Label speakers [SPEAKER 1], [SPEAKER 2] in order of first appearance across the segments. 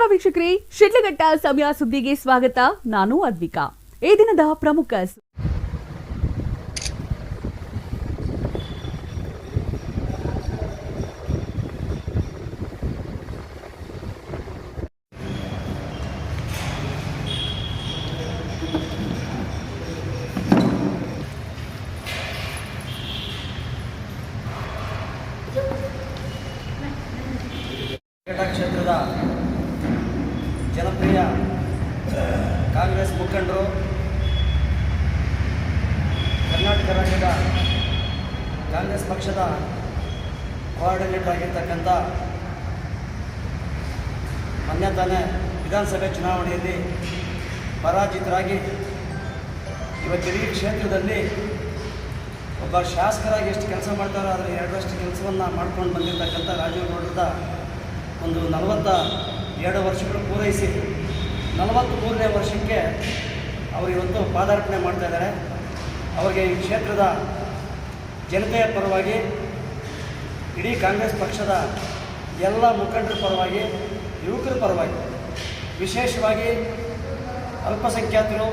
[SPEAKER 1] ನಮಸ್ಕಾರ ವೀಕ್ಷಕರೇ. ಶಿಡ್ಲಘಟ್ಟ ಸಮಯ ಸುದ್ದಿಗೆ ಸ್ವಾಗತ. ನಾನು ಅದ್ವಿಕಾ. ಈ ದಿನದ ಪ್ರಮುಖ ಸು-
[SPEAKER 2] ಕ್ರೀಡಾ ಕ್ಷೇತ್ರದ ಜನಪ್ರಿಯ ಕಾಂಗ್ರೆಸ್ ಮುಖಂಡರು ಕರ್ನಾಟಕ ರಾಜ್ಯದ ಕಾಂಗ್ರೆಸ್ ಪಕ್ಷದ ಕೋಆರ್ಡಿನೇಟರ್ ಆಗಿರ್ತಕ್ಕಂಥ ಮೊನ್ನೆ ತಾನೇ ವಿಧಾನಸಭೆ ಚುನಾವಣೆಯಲ್ಲಿ ಪರಾಜಿತರಾಗಿ ಇವತ್ತು ಇಡೀ ಕ್ಷೇತ್ರದಲ್ಲಿ ಒಬ್ಬ ಶಾಸಕರಾಗಿ ಎಷ್ಟು ಕೆಲಸ ಮಾಡ್ತಾರೋ ಅದರ ಎರಡರಷ್ಟು ಕೆಲಸವನ್ನು ಮಾಡ್ಕೊಂಡು ಬಂದಿರತಕ್ಕಂಥ ರಾಜೀವ್ ಗೌಡ್ರದ ಒಂದು ನಲವತ್ತ ಎರಡು ವರ್ಷಗಳು ಪೂರೈಸಿ ನಲವತ್ತ್ ಮೂರನೇ ವರ್ಷಕ್ಕೆ ಅವರು ಇವತ್ತು ಪಾದಾರ್ಪಣೆ ಮಾಡ್ತಾ ಇದ್ದಾರೆ. ಅವರಿಗೆ ಈ ಕ್ಷೇತ್ರದ ಜನತೆಯ ಪರವಾಗಿ, ಇಡೀ ಕಾಂಗ್ರೆಸ್ ಪಕ್ಷದ ಎಲ್ಲ ಮುಖಂಡರ ಪರವಾಗಿ, ಯುವಕರ ಪರವಾಗಿ, ವಿಶೇಷವಾಗಿ ಅಲ್ಪಸಂಖ್ಯಾತರು,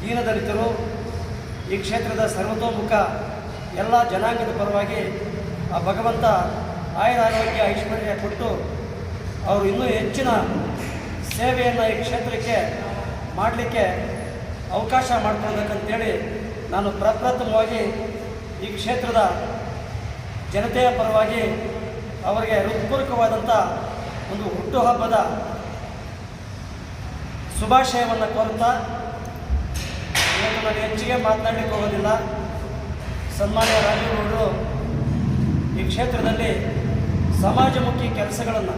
[SPEAKER 2] ದೀನದಲಿತರು, ಈ ಕ್ಷೇತ್ರದ ಸರ್ವತೋಮುಖ ಎಲ್ಲ ಜನಾಂಗದ ಪರವಾಗಿ ಆ ಭಗವಂತ ಆಯುರ ಆರೋಗ್ಯ, ಐಶ್ವರ್ಯ ಕೊಟ್ಟು ಅವರು ಇನ್ನೂ ಹೆಚ್ಚಿನ ಸೇವೆಯನ್ನು ಈ ಕ್ಷೇತ್ರಕ್ಕೆ ಮಾಡಲಿಕ್ಕೆ ಅವಕಾಶ ಮಾಡಿಕೊಳ್ಬೇಕಂತೇಳಿ ನಾನು ಪ್ರಪ್ರಥಮವಾಗಿ ಈ ಕ್ಷೇತ್ರದ ಜನತೆಯ ಪರವಾಗಿ ಅವರಿಗೆ ಹೃತ್ಪೂರ್ವಕವಾದಂಥ ಒಂದು ಹುಟ್ಟುಹಬ್ಬದ ಶುಭಾಶಯವನ್ನು ಕೋರುತ್ತಾ ಇವತ್ತು ನಾನು ಹೆಚ್ಚಿಗೆ ಮಾತನಾಡಲಿಕ್ಕೆ ಹೋಗೋದಿಲ್ಲ. ಸನ್ಮಾನ್ಯ ರಾಜೀವ್ಗೌಡರು ಈ ಕ್ಷೇತ್ರದಲ್ಲಿ ಸಮಾಜಮುಖಿ ಕೆಲಸಗಳನ್ನು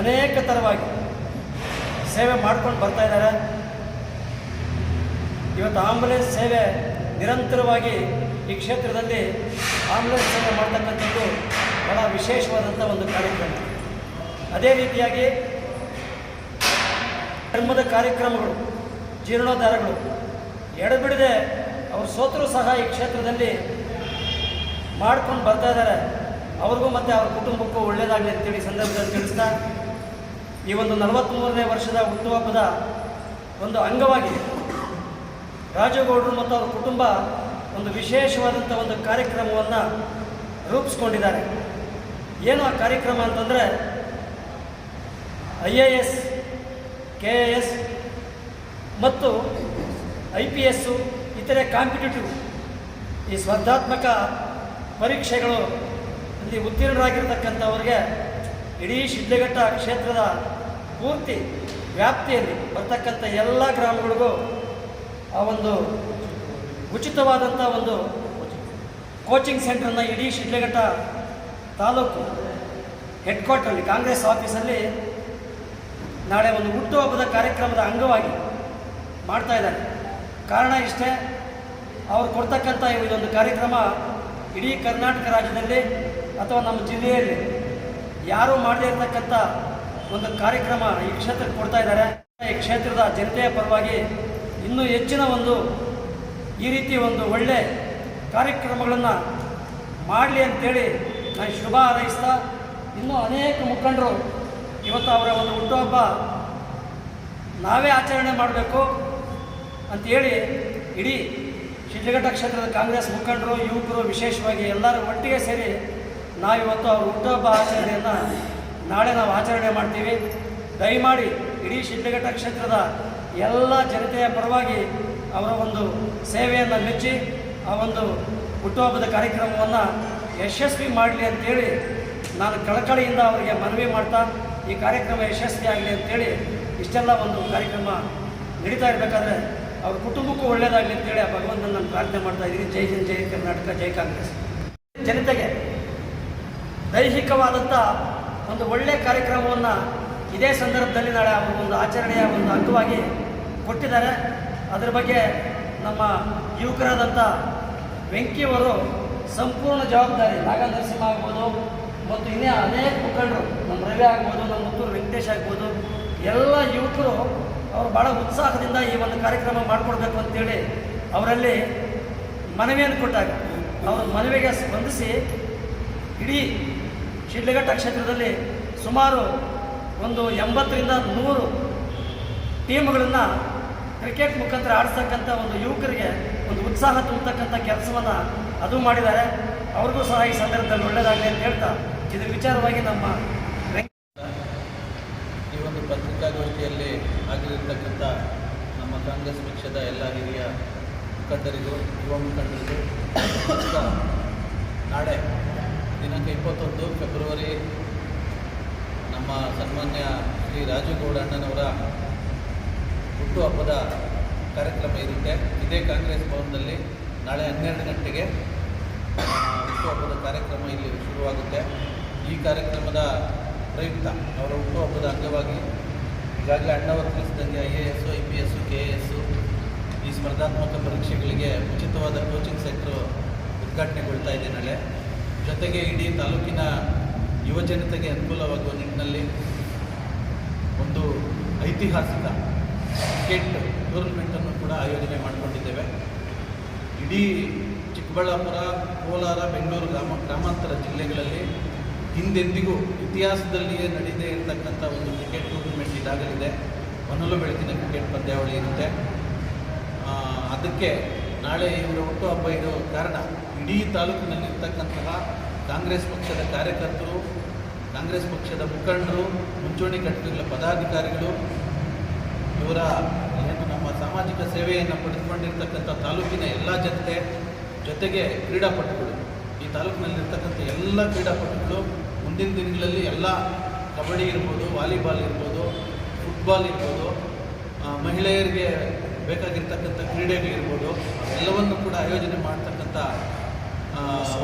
[SPEAKER 2] ಅನೇಕ ಥರವಾಗಿ ಸೇವೆ ಮಾಡ್ಕೊಂಡು ಬರ್ತಾ ಇದ್ದಾರೆ. ಇವತ್ತು ಆಂಬುಲೆನ್ಸ್ ಸೇವೆ ನಿರಂತರವಾಗಿ ಈ ಕ್ಷೇತ್ರದಲ್ಲಿ ಆಂಬುಲೆನ್ಸ್ ಸೇವೆ ಮಾಡ್ತಕ್ಕಂಥದ್ದು ಬಹಳ ವಿಶೇಷವಾದಂಥ ಒಂದು ಕಾರ್ಯಕ್ರಮ. ಅದೇ ರೀತಿಯಾಗಿ ಧರ್ಮದ ಕಾರ್ಯಕ್ರಮಗಳು, ಜೀರ್ಣೋದ್ಧಾರಗಳು ಎಡಬಿಡದೆ ಅವರು ಸೋತರೂ ಸಹ ಈ ಕ್ಷೇತ್ರದಲ್ಲಿ ಮಾಡ್ಕೊಂಡು ಬರ್ತಾ ಇದ್ದಾರೆ. ಅವ್ರಿಗೂ ಮತ್ತು ಅವ್ರ ಕುಟುಂಬಕ್ಕೂ ಒಳ್ಳೆಯದಾಗಲಿ ಅಂತೇಳಿ ಸಂದರ್ಭದಲ್ಲಿ ತಿಳಿಸ್ತಾ ಈ ಒಂದು ನಲವತ್ತ್ಮೂರನೇ ವರ್ಷದ ಹುಟ್ಟುಹಬ್ಬದ ಒಂದು ಅಂಗವಾಗಿ ರಾಜಗೌಡರು ಮತ್ತು ಅವರ ಕುಟುಂಬ ಒಂದು ವಿಶೇಷವಾದಂಥ ಒಂದು ಕಾರ್ಯಕ್ರಮವನ್ನು ರೂಪಿಸ್ಕೊಂಡಿದ್ದಾರೆ. ಏನು ಆ ಕಾರ್ಯಕ್ರಮ ಅಂತಂದರೆ I A S, K A S ಮತ್ತು ಐ ಪಿ ಎಸ್ಸು ಇತರೆ ಕಾಂಪಿಟೇಟಿವ್ ಈ ಸ್ಪರ್ಧಾತ್ಮಕ ಪರೀಕ್ಷೆಗಳು ಇಲ್ಲಿ ಉತ್ತೀರ್ಣರಾಗಿರ್ತಕ್ಕಂಥವ್ರಿಗೆ ಇಡೀ ಶಿಡ್ಲಘಟ್ಟ ಕ್ಷೇತ್ರದ ಪೂರ್ತಿ ವ್ಯಾಪ್ತಿಯಲ್ಲಿ ಬರ್ತಕ್ಕಂಥ ಎಲ್ಲ ಗ್ರಾಮಗಳಿಗೂ ಆ ಒಂದು ಉಚಿತವಾದಂಥ ಒಂದು ಕೋಚಿಂಗ್ ಸೆಂಟ್ರನ್ನ ಇಡೀ ಶಿಡ್ಲಘಟ್ಟ ತಾಲೂಕು ಹೆಡ್ ಕ್ವಾರ್ಟ್ರಲ್ಲಿ ಕಾಂಗ್ರೆಸ್ ಆಫೀಸಲ್ಲಿ ನಾಳೆ ಒಂದು ಹುಟ್ಟುಹಬ್ಬದ ಕಾರ್ಯಕ್ರಮದ ಅಂಗವಾಗಿ ಮಾಡ್ತಾ ಇದ್ದಾರೆ. ಕಾರಣ ಇಷ್ಟೇ, ಅವರು ಕೊಡ್ತಕ್ಕಂಥ ಇದೊಂದು ಕಾರ್ಯಕ್ರಮ ಇಡೀ ಕರ್ನಾಟಕ ರಾಜ್ಯದಲ್ಲಿ ಅಥವಾ ನಮ್ಮ ಜಿಲ್ಲೆಯಲ್ಲಿ ಯಾರೂ ಮಾಡದೇ ಇರತಕ್ಕಂಥ ಒಂದು ಕಾರ್ಯಕ್ರಮ ಈ ಕ್ಷೇತ್ರಕ್ಕೆ ಕೊಡ್ತಾ ಇದ್ದಾರೆ. ಈ ಕ್ಷೇತ್ರದ ಜನತೆಯ ಪರವಾಗಿ ಇನ್ನೂ ಹೆಚ್ಚಿನ ಒಂದು ಈ ರೀತಿ ಒಂದು ಒಳ್ಳೆ ಕಾರ್ಯಕ್ರಮಗಳನ್ನು ಮಾಡಲಿ ಅಂತೇಳಿ ನಾನು ಶುಭ ಹಾರೈಸ್ತಾ, ಇನ್ನೂ ಅನೇಕ ಮುಖಂಡರು ಇವತ್ತು ಅವರ ಒಂದು ಹುಟ್ಟುಹಬ್ಬ ನಾವೇ ಆಚರಣೆ ಮಾಡಬೇಕು ಅಂತೇಳಿ ಇಡೀ ಶಿಡ್ಲಘಟ್ಟ ಕ್ಷೇತ್ರದ ಕಾಂಗ್ರೆಸ್ ಮುಖಂಡರು, ಯುವಕರು ವಿಶೇಷವಾಗಿ ಎಲ್ಲರೂ ಒಟ್ಟಿಗೆ ಸೇರಿ ನಾವಿವತ್ತು ಅವ್ರ ಹುಟ್ಟುಹಬ್ಬ ಆಚರಣೆಯನ್ನು ನಾಳೆ ನಾವು ಆಚರಣೆ ಮಾಡ್ತೀವಿ. ದಯಮಾಡಿ ಇಡೀ ಶಿಡ್ಲಘಟ್ಟ ಕ್ಷೇತ್ರದ ಎಲ್ಲ ಜನತೆಯ ಪರವಾಗಿ ಅವರ ಒಂದು ಸೇವೆಯನ್ನು ಮೆಚ್ಚಿ, ಆ ಒಂದು ಹುಟ್ಟುಹಬ್ಬದ ಕಾರ್ಯಕ್ರಮವನ್ನು ಯಶಸ್ವಿ ಮಾಡಲಿ ಅಂತೇಳಿ ನಾನು ಕಳಕಳಿಯಿಂದ ಅವರಿಗೆ ಮನವಿ ಮಾಡ್ತಾ, ಈ ಕಾರ್ಯಕ್ರಮ ಯಶಸ್ವಿಯಾಗಲಿ ಅಂತೇಳಿ ಇಷ್ಟೆಲ್ಲ ಒಂದು ಕಾರ್ಯಕ್ರಮ ನಡೀತಾ ಇರಬೇಕಾದ್ರೆ ಅವ್ರ ಕುಟುಂಬಕ್ಕೂ ಒಳ್ಳೆಯದಾಗಲಿ ಅಂತೇಳಿ ಆ ಭಗವಂತನ ನಾನು ಪ್ರಾರ್ಥನೆ ಮಾಡ್ತಾ ಇದ್ದೀನಿ. ಜೈ ಹಿಂದ್, ಜೈ ಕರ್ನಾಟಕ, ಜೈ ಕಾಂಗ್ರೆಸ್. ಜನತೆಗೆ ದೈಹಿಕವಾದಂಥ ಒಂದು ಒಳ್ಳೆಯ ಕಾರ್ಯಕ್ರಮವನ್ನು ಇದೇ ಸಂದರ್ಭದಲ್ಲಿ ನಾಳೆ ಅವ್ರ ಒಂದು ಆಚರಣೆಯ ಒಂದು ಅಂಗವಾಗಿ ಕೊಟ್ಟಿದ್ದಾರೆ. ಅದರ ಬಗ್ಗೆ ನಮ್ಮ ಯುವಕರಾದಂಥ ವೆಂಕಿಯವರು ಸಂಪೂರ್ಣ ಜವಾಬ್ದಾರಿ. ನಾಗ ನರಸಿಂಹ ಆಗ್ಬೋದು ಮತ್ತು ಇನ್ನೇ ಅನೇಕ ಮುಖಂಡರು, ನಮ್ಮ ರವಿ ಆಗ್ಬೋದು, ನಮ್ಮ ಮುತ್ತೂರು ವೆಂಕಟೇಶ್ ಆಗ್ಬೋದು. ಎಲ್ಲ ಯುವಕರು ಅವರು ಭಾಳ ಉತ್ಸಾಹದಿಂದ ಈ ಒಂದು ಕಾರ್ಯಕ್ರಮ ಮಾಡಿಕೊಡ್ಬೇಕು ಅಂತೇಳಿ ಅವರಲ್ಲಿ ಮನವಿಯನ್ನು ಕೊಟ್ಟಾಗ, ಅವರ ಮನವಿಗೆ ಸ್ಪಂದಿಸಿ ಇಡೀ ಶಿಡ್ಲಘಟ್ಟ ಕ್ಷೇತ್ರದಲ್ಲಿ ಸುಮಾರು ಒಂದು ಎಂಬತ್ತರಿಂದ ನೂರು ಟೀಮ್ಗಳನ್ನು ಕ್ರಿಕೆಟ್ ಮುಖಾಂತರ ಆಡಿಸ್ತಕ್ಕಂಥ ಒಂದು ಯುವಕರಿಗೆ ಒಂದು ಉತ್ಸಾಹ ತುಂಬತಕ್ಕಂಥ ಕೆಲಸವನ್ನು ಅದು ಮಾಡಿದ್ದಾರೆ. ಅವ್ರಿಗೂ ಸಹ ಈ ಸಂದರ್ಭದಲ್ಲಿ ಒಳ್ಳೆಯದಾಗಲಿ ಅಂತ ಹೇಳ್ತಾ ಇದ್ರ ವಿಚಾರವಾಗಿ ನಮ್ಮ
[SPEAKER 3] ಈ ಒಂದು ಪತ್ರಿಕಾಗೋಷ್ಠಿಯಲ್ಲಿ ಆಗಿರತಕ್ಕಂಥ ನಮ್ಮ ಕಾಂಗ್ರೆಸ್ ಪಕ್ಷದ ಎಲ್ಲ ಹಿರಿಯ ಮುಖಂಡರಿಗೂ, ಯುವ ಮುಖಂಡರಿಗೂ ನಾಳೆ ದಿನಾಂಕ ಇಪ್ಪತ್ತೊಂದು ಫೆಬ್ರವರಿ ನಮ್ಮ ಸನ್ಮಾನ್ಯ ಶ್ರೀ ರಾಜು ಗೌಡಣ್ಣನವರ ಹುಟ್ಟುಹಬ್ಬದ ಕಾರ್ಯಕ್ರಮ ಇರುತ್ತೆ. ಇದೇ ಕಾಂಗ್ರೆಸ್ ಭವನದಲ್ಲಿ ನಾಳೆ ಹನ್ನೆರಡು ಗಂಟೆಗೆ ಹುಟ್ಟು ಹಬ್ಬದ ಕಾರ್ಯಕ್ರಮ ಇಲ್ಲಿ ಶುರುವಾಗುತ್ತೆ. ಈ ಕಾರ್ಯಕ್ರಮದ ಪ್ರಯುಕ್ತ ಅವರ ಹುಟ್ಟುಹಬ್ಬದ ಅಂಗವಾಗಿ ಈಗಾಗಲೇ ಅಣ್ಣವರು ತಿಳಿಸಿದಂಗೆ I A S, I P S, K A S ಈ ಸ್ಪರ್ಧಾತ್ಮಕ ಪರೀಕ್ಷೆಗಳಿಗೆ ಉಚಿತವಾದ ಕೋಚಿಂಗ್ ಸೆಂಟ್ರು ಉದ್ಘಾಟನೆಗೊಳ್ತಾ ಇದೆ ನಾಳೆ. ಜೊತೆಗೆ ಇಡೀ ತಾಲೂಕಿನ ಯುವಜನತೆಗೆ ಅನುಕೂಲವಾಗುವ ನಿಟ್ಟಿನಲ್ಲಿ ಒಂದು ಐತಿಹಾಸಿಕ ಕ್ರಿಕೆಟ್ ಟೂರ್ನಮೆಂಟನ್ನು ಕೂಡ ಆಯೋಜನೆ ಮಾಡಿಕೊಂಡಿದ್ದೇವೆ. ಇಡೀ ಚಿಕ್ಕಬಳ್ಳಾಪುರ, ಕೋಲಾರ, ಬೆಂಗಳೂರು ಗ್ರಾಮ, ಗ್ರಾಮಾಂತರ ಜಿಲ್ಲೆಗಳಲ್ಲಿ ಹಿಂದೆಂದಿಗೂ ಇತಿಹಾಸದಲ್ಲಿಯೇ ನಡೀದೇ ಇರತಕ್ಕಂಥ ಒಂದು ಕ್ರಿಕೆಟ್ ಟೂರ್ನಮೆಂಟ್ ಇದಾಗಲಿದೆ. ಹೊನಲು ಬೆಳಕಿನ ಕ್ರಿಕೆಟ್ ಪಂದ್ಯಾವಳಿ ಇರುತ್ತೆ. ಅದಕ್ಕೆ ನಾಳೆ ಇವರ ಹುಟ್ಟುಹಬ್ಬ ಇರೋ ಕಾರಣ ಇಡೀ ತಾಲೂಕಿನಲ್ಲಿರ್ತಕ್ಕಂತಹ ಕಾಂಗ್ರೆಸ್ ಪಕ್ಷದ ಕಾರ್ಯಕರ್ತರು, ಕಾಂಗ್ರೆಸ್ ಪಕ್ಷದ ಮುಖಂಡರು, ಮುಂಚೂಣಿ ಘಟಕಗಳ ಪದಾಧಿಕಾರಿಗಳು ಇವರ ಏನು ನಮ್ಮ ಸಾಮಾಜಿಕ ಸೇವೆಯನ್ನು ಪಡೆದುಕೊಂಡಿರ್ತಕ್ಕಂಥ ತಾಲೂಕಿನ ಎಲ್ಲ ಜನತೆ ಜೊತೆಗೆ ಕ್ರೀಡಾಪಟುಗಳು. ಈ ತಾಲೂಕಿನಲ್ಲಿರ್ತಕ್ಕಂಥ ಎಲ್ಲ ಕ್ರೀಡಾಪಟುಗಳು ಮುಂದಿನ ದಿನಗಳಲ್ಲಿ ಎಲ್ಲ ಕಬಡ್ಡಿ ಇರ್ಬೋದು, ವಾಲಿಬಾಲ್ ಇರ್ಬೋದು, ಫುಟ್ಬಾಲ್ ಇರ್ಬೋದು ಮಹಿಳೆಯರಿಗೆ ಬೇಕಾಗಿರ್ತಕ್ಕಂಥ ಕ್ರೀಡೆಗಳಿರ್ಬೋದು ಎಲ್ಲವನ್ನು ಕೂಡ ಆಯೋಜನೆ ಮಾಡ್ತಕ್ಕಂಥ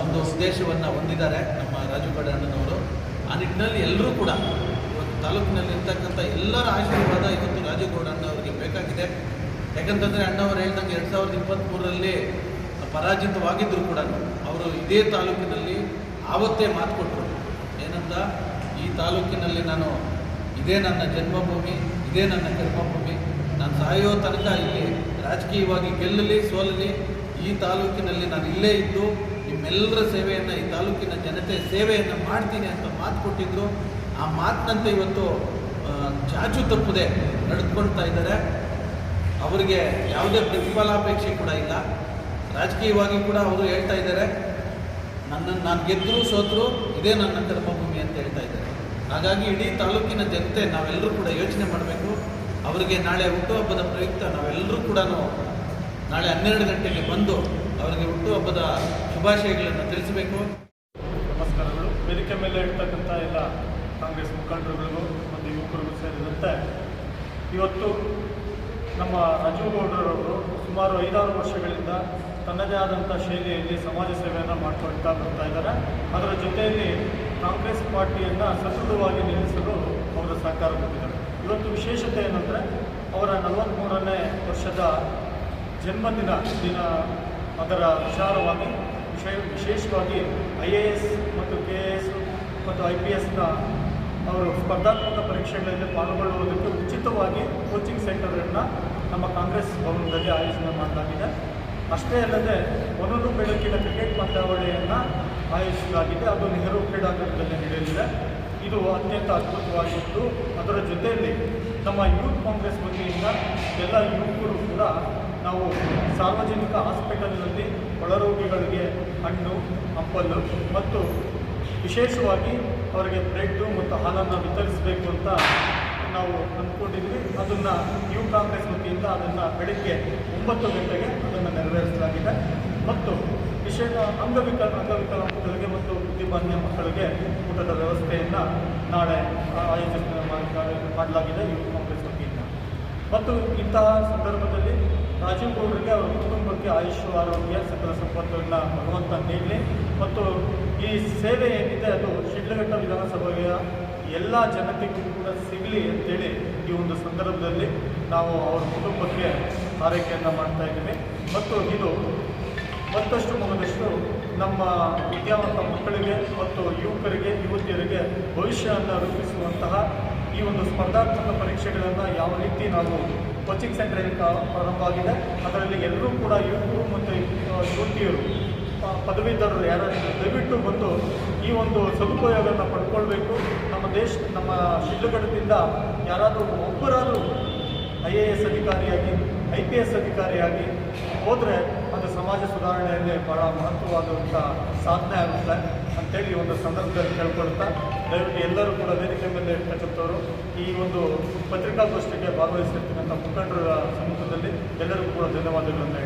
[SPEAKER 3] ಒಂದು ಉದ್ದೇಶವನ್ನು ಹೊಂದಿದ್ದಾರೆ ನಮ್ಮ ರಾಜು ಅಣ್ಣನವರು ಆ ನಿಟ್ಟಿನಲ್ಲಿ ಎಲ್ಲರೂ ಕೂಡ ಇವತ್ತು ತಾಲೂಕಿನಲ್ಲಿ ಇರ್ತಕ್ಕಂಥ ಎಲ್ಲರ ಆಶೀರ್ವಾದ ಇವತ್ತು ರಾಜೇಗೌಡ ಅಣ್ಣವರಿಗೆ ಬೇಕಾಗಿದೆ. ಯಾಕಂತಂದರೆ ಅಣ್ಣವರು ಹೇಳ್ದಂಗೆ ಎರಡು ಸಾವಿರದ ಇಪ್ಪತ್ತ್ಮೂರರಲ್ಲಿ ಪರಾಜಿತವಾಗಿದ್ದರೂ ಕೂಡ ಅವರು ಇದೇ ತಾಲೂಕಿನಲ್ಲಿ ಆವತ್ತೇ ಮಾತು ಕೊಟ್ಟರು. ಏನಂತ? ಈ ತಾಲೂಕಿನಲ್ಲಿ ನಾನು ಇದೇ ನನ್ನ ಜನ್ಮಭೂಮಿ, ಇದೇ ನನ್ನ ಕರ್ಮಭೂಮಿ ನಾನು ಸಾಯೋ ತನಕ ಇಲ್ಲಿ ರಾಜಕೀಯವಾಗಿ ಗೆಲ್ಲಲಿ, ಸೋಲಲಿ, ಈ ತಾಲೂಕಿನಲ್ಲಿ ನಾನು ಇಲ್ಲೇ ಇದ್ದು ನಿಮ್ಮೆಲ್ಲರ ಸೇವೆಯನ್ನು ಈ ತಾಲೂಕಿನ ಜನತೆ ಸೇವೆಯನ್ನು ಮಾಡ್ತೀನಿ ಅಂತ ಮಾತು ಕೊಟ್ಟಿದ್ರು. ಆ ಮಾತಿನಂತೆ ಇವತ್ತು ಚಾಚು ತಪ್ಪದೆ ನಡೆದುಕೊಳ್ತಾ ಇದ್ದಾರೆ. ಅವರಿಗೆ ಯಾವುದೇ ಪ್ರತಿಫಲಾಪೇಕ್ಷೆ ಕೂಡ ಇಲ್ಲ. ರಾಜಕೀಯವಾಗಿ ಕೂಡ ಅವರು ಹೇಳ್ತಾ ಇದ್ದಾರೆ. ನನ್ನನ್ನು ನಾನು ಗೆದ್ದರೂ ಸೋತರು ಇದೇ ನನ್ನ ಕರ್ಮಭೂಮಿ ಅಂತ ಹೇಳ್ತಾ ಇದ್ದಾರೆ. ಹಾಗಾಗಿ ಇಡೀ ತಾಲೂಕಿನ ಜನತೆ ನಾವೆಲ್ಲರೂ ಕೂಡ ಯೋಚನೆ ಮಾಡಬೇಕು. ಅವರಿಗೆ ನಾಳೆ ಹುಟ್ಟುಹಬ್ಬದ ಪ್ರಯುಕ್ತ ನಾವೆಲ್ಲರೂ ಕೂಡ ನಾಳೆ ಹನ್ನೆರಡು ಗಂಟೆಗೆ ಬಂದು ಅವರಿಗೆ ಹುಟ್ಟುಹಬ್ಬದ ಶುಭಾಶಯಗಳನ್ನು ತಿಳಿಸಬೇಕು.
[SPEAKER 4] ನಮಸ್ಕಾರಗಳು. ವೇದಿಕೆ ಮೇಲೆ ಇರ್ತಕ್ಕಂಥ ಎಲ್ಲ ಕಾಂಗ್ರೆಸ್ ಮುಖಂಡರುಗಳಿಗೂ ಮತ್ತು ಯುವಕರಿಗೂ ಸೇರಿದಂತೆ ಇವತ್ತು ನಮ್ಮ ರಾಜೀವ್ ಗೌಡರವರು ಸುಮಾರು ಐದಾರು ವರ್ಷಗಳಿಂದ ತನ್ನದೇ ಆದಂಥ ಶೈಲಿಯಲ್ಲಿ ಸಮಾಜ ಸೇವೆಯನ್ನು ಮಾಡಿಕೊಳ್ತಾ ಬರ್ತಾ ಇದ್ದಾರೆ. ಅದರ ಜೊತೆಯಲ್ಲಿ ಕಾಂಗ್ರೆಸ್ ಪಾರ್ಟಿಯನ್ನು ಸದೃಢವಾಗಿ ನಿಲ್ಲಿಸಲು ಅವರ ಸಹಕಾರ ಕೊಟ್ಟಿದ್ದಾರೆ ಇವತ್ತು ವಿಶೇಷತೆ ಏನಂದರೆ ಅವರ ನಲವತ್ತ್ಮೂರನೇ ವರ್ಷದ ಜನ್ಮದಿನ ದಿನ ಅದರ ವಿಚಾರವಾಗಿ ವಿಶೇಷವಾಗಿ ಐ ಎ ಎಸ್ ಮತ್ತು ಕೆ ಎ ಎಸ್ ಮತ್ತು ಐ ಪಿ ಎಸ್ನ ಅವರು ಸ್ಪರ್ಧಾತ್ಮಕ ಪರೀಕ್ಷೆಗಳಲ್ಲಿ ಪಾಲ್ಗೊಳ್ಳುವುದಕ್ಕೆ ಉಚಿತವಾಗಿ ಕೋಚಿಂಗ್ ಸೆಂಟರನ್ನು ನಮ್ಮ ಕಾಂಗ್ರೆಸ್ ಭವನದಲ್ಲಿ ಆಯೋಜನೆ ಮಾಡಲಾಗಿದೆ. ಅಷ್ಟೇ ಅಲ್ಲದೆ ಒಂದೊಂದು ಬೆಳಕಿನ ಕ್ರಿಕೆಟ್ ಪಂದ್ಯಾವಳಿಯನ್ನು ಆಯೋಜಿಸಲಾಗಿದೆ. ಅದು ನೆಹರು ಕ್ರೀಡಾಂಗಣದಲ್ಲಿ ನಡೆಯಲಿದೆ. ಇದು ಅತ್ಯಂತ ಅದ್ಭುತವಾಗಿದ್ದು, ಅದರ ಜೊತೆಯಲ್ಲಿ ನಮ್ಮ ಯೂತ್ ಕಾಂಗ್ರೆಸ್ ವತಿಯಿಂದ ಎಲ್ಲ ಯುವಕರು ಕೂಡ ನಾವು ಸಾರ್ವಜನಿಕ ಹಾಸ್ಪಿಟಲ್ನಲ್ಲಿ ಒಳರೋಗಿಗಳಿಗೆ ಹಣ್ಣು, ಹಂಪಲು ಮತ್ತು ವಿಶೇಷವಾಗಿ ಅವರಿಗೆ ಬ್ರೆಡ್ಡು ಮತ್ತು ಹಾಲನ್ನು ವಿತರಿಸಬೇಕು ಅಂತ ನಾವು ಅಂದ್ಕೊಂಡಿದ್ವಿ ಅದನ್ನು ನ್ಯೂ ಕಾಂಗ್ರೆಸ್ ವತಿಯಿಂದ ಅದನ್ನು ಬೆಳಗ್ಗೆ ಒಂಬತ್ತು ಗಂಟೆಗೆ ಅದನ್ನು ನೆರವೇರಿಸಲಾಗಿದೆ. ಮತ್ತು ವಿಶೇಷ ಅಂಗವಿಕಲ ಅಂಗವಿಕಲ ಮಕ್ಕಳಿಗೆ ಮತ್ತು ಬುದ್ಧಿಮಾನ್ಯ ಮಕ್ಕಳಿಗೆ ಊಟದ ವ್ಯವಸ್ಥೆಯನ್ನು ನಾಳೆ ಆಯೋಜನೆ ಮಾಡಿ- ಮಾಡಲಾಗಿದೆ ಯೂತ್ ಕಾಂಗ್ರೆಸ್ ವತಿಯಿಂದ. ಮತ್ತು ಇಂತಹ ಸಂದರ್ಭದಲ್ಲಿ ರಾಜೀವ್ ಗೌಡರಿಗೆ ಅವರ ಕುಟುಂಬಕ್ಕೆ ಆಯುಷ್, ಆರೋಗ್ಯ, ಸಕಲ ಸಂಪತ್ತನ್ನು ಭಗವಂತ ನೀಡಲಿ. ಮತ್ತು ಈ ಸೇವೆ ಏನಿದೆ, ಅದು ಶಿಡ್ಲಘಟ್ಟ ವಿಧಾನಸಭೆಯ ಎಲ್ಲ ಜನತೆಗೂ ಕೂಡ ಸಿಗಲಿ ಅಂತೇಳಿ ಈ ಒಂದು ಸಂದರ್ಭದಲ್ಲಿ ನಾವು ಅವರ ಕುಟುಂಬಕ್ಕೆ ಆರೈಕೆಯನ್ನು ಮಾಡ್ತಾ ಇದ್ದೀವಿ. ಮತ್ತು ಇದು ಮತ್ತಷ್ಟು ಮುಗಿದಷ್ಟು ನಮ್ಮ ವಿದ್ಯಾವಂತ ಮಕ್ಕಳಿಗೆ ಮತ್ತು ಯುವಕರಿಗೆ, ಯುವತಿಯರಿಗೆ ಭವಿಷ್ಯವನ್ನು ರೂಪಿಸುವಂತಹ ಈ ಒಂದು ಸ್ಪರ್ಧಾತ್ಮಕ ಪರೀಕ್ಷೆಗಳನ್ನು ಯಾವ ರೀತಿ ನಾವು ಕೋಚಿಂಗ್ ಸೆಂಟರ್ ಪ್ರಾರಂಭ ಆಗಿದೆ ಅದರಲ್ಲಿ ಎಲ್ಲರೂ ಕೂಡ ಯುವಕರು ಮತ್ತು ಯುವತಿಯರು ಪದವೀಧರರು ಯಾರಾದರೂ ದಯವಿಟ್ಟು ಬಂದು ಈ ಒಂದು ಸದುಪಯೋಗವನ್ನು ಪಡ್ಕೊಳ್ಬೇಕು. ನಮ್ಮ ದೇಶ, ನಮ್ಮ ಶಿಡ್ಲಘಟ್ಟದಿಂದ ಯಾರಾದರೂ ಒಬ್ಬರಾದರೂ ಐ ಎ ಎಸ್ ಅಧಿಕಾರಿಯಾಗಿ ಐ ಪಿ ಎಸ್ ಅಧಿಕಾರಿಯಾಗಿ ಹೋದರೆ ಅದು ಸಮಾಜ ಸುಧಾರಣೆಯಲ್ಲಿ ಬಹಳ ಮಹತ್ವವಾದಂಥ ಸಾಧನೆ ಆಗುತ್ತೆ. ಅಂತೇಳಿ ಒಂದು ಸಂದರ್ಭದಲ್ಲಿ ಕೇಳ್ಕೊಳ್ತಾ ದಯವಿಟ್ಟು ಎಲ್ಲರೂ ಕೂಡ ವೇದಿಕೆ ಮೇಲೆ ಇರ್ತಕ್ಕಂಥವ್ರು ಈ ಒಂದು ಪತ್ರಿಕಾಗೋಷ್ಠಿಗೆ ಭಾಗವಹಿಸಿರ್ತಕ್ಕಂಥ ಮುಖಂಡರ ಸಮ್ಮುಖದಲ್ಲಿ ಎಲ್ಲರಿಗೂ ಕೂಡ ಧನ್ಯವಾದಗಳನ್ನು